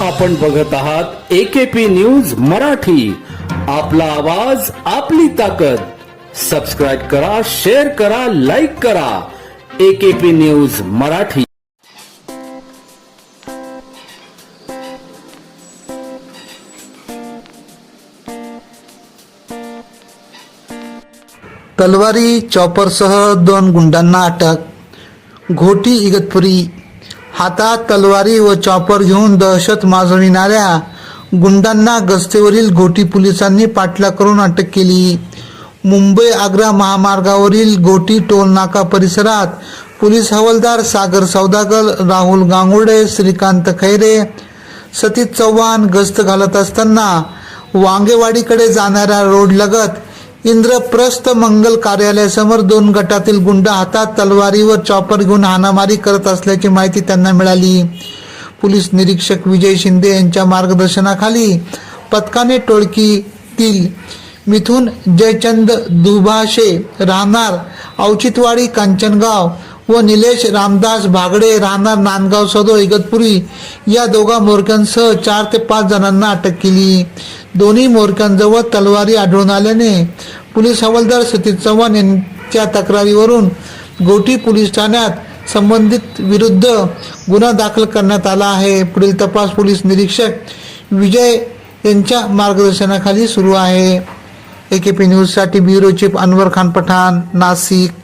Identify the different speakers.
Speaker 1: आपण बघत आहात एकेपी न्यूज मराठी. आपला आवाज आपली ताकद. सबस्क्राईब करा शेअर करा लाईक करा. AKP news Marathi.
Speaker 2: तलवारी चॉपरसह दोन गुंडांना अटक. घोटी इगतपुरी हातात तलवारी व चॉपर घेऊन दहशत माजविणाऱ्या गुंडांना गस्तीवरील घोटी पोलिसांनी पाठलाग करून अटक केली. मुंबई आग्रा महामार्गावरील गोटी टोल नाका परिसरात पोलीस हवालदार सागर सौदागर राहुल गांगुडे श्रीकांत खैरे सतीश चव्हाण गस्त घालत असताना वांगेवाडीकडे जाणाऱ्या रोड लगत इंद्रप्रस्थ मंगल कार्यालयासमोर दोन गटातील गुंड हातात तलवारी व चॉपर घेऊन हाणामारी करत असल्याची माहिती त्यांना मिळाली. पोलीस निरीक्षक विजय शिंदे यांच्या मार्गदर्शनाखाली पथकाने टोळकीतील मिथून जयचंद दुभाषे राहणार औचितवाडी कांचनगाव व निलेश रामदास भागडे राहणार नांदगाव सदो इगतपुरी या दोघा मोरक्यांसह चार ते पाच जणांना अटक केली. दोन्ही मोरक्यांजवळ तलवारी आढळून आल्याने पोलीस हवालदार सतीश चव्हाण यांच्या तक्रारीवरून गोटी पोलीस ठाण्यात संबंधित विरुद्ध गुन्हा दाखल करण्यात आला आहे. पुढील तपास पोलीस निरीक्षक विजय यांच्या मार्गदर्शनाखाली सुरू आहे. ए केपी न्यूजसाठी ब्युरो चीफ अनवर खान पठाण नाशिक.